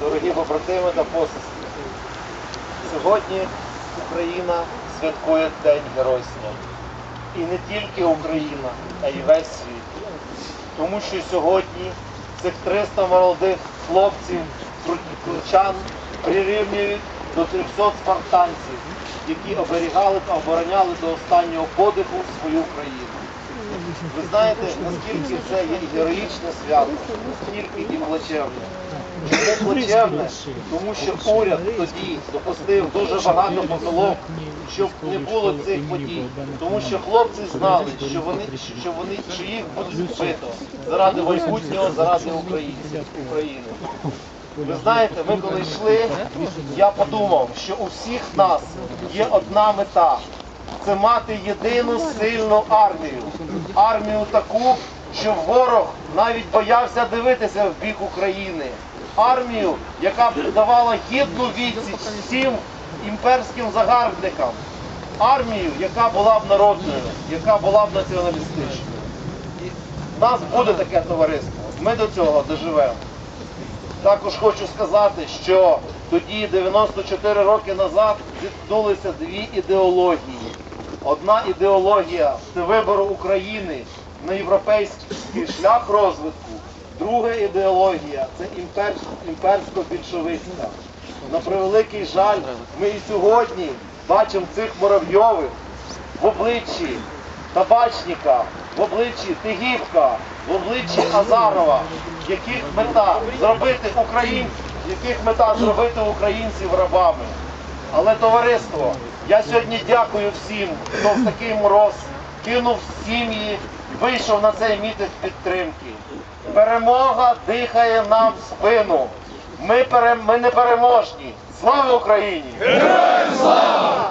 дорогі побратими та посесті, Сьогодні Україна святкує День Геройства. І не тільки Україна, а й весь світ. Тому що сьогодні цих 300 молодих хлопців, кручан прирівнюють до 300 спартанців, які оберігали та обороняли до останнього подиху свою країну. Ви знаєте, наскільки це є героїчне свято, наскільки і плачевне. Чому плачевне? Тому що уряд тоді допустив дуже багато помилок, щоб не було цих подій. Тому що хлопці знали, що вони, що вони що їх будуть вбито заради майбутнього, заради українців, України. Ви знаєте, ми коли йшли, я подумав, що у всіх нас є одна мета це мати єдину сильну армію. Армію таку, щоб ворог навіть боявся дивитися в бік України. Армію, яка б давала гідну відсіч всім імперським загарбникам. Армію, яка була б народною, яка була б націоналістичною. В нас буде таке товариство. Ми до цього доживемо. Також хочу сказати, що тоді, 94 роки назад, зіткнулися дві ідеології. Одна ідеологія це вибору України на європейський шлях розвитку. Друга ідеологія це імперсько-більшовицька. На превеликий жаль, ми і сьогодні бачимо цих муравйових в обличчі Табачника, в обличчі Тигівка, в обличчі Азарова, яких мета зробити українців, яких мета зробити українців рабами. Але товариство, я сьогодні дякую всім, хто в такий мороз кинув сім'ї, вийшов на цей мітинг підтримки. Перемога дихає нам в спину. Ми, пере... Ми не переможні. Слава Україні! Героям слава!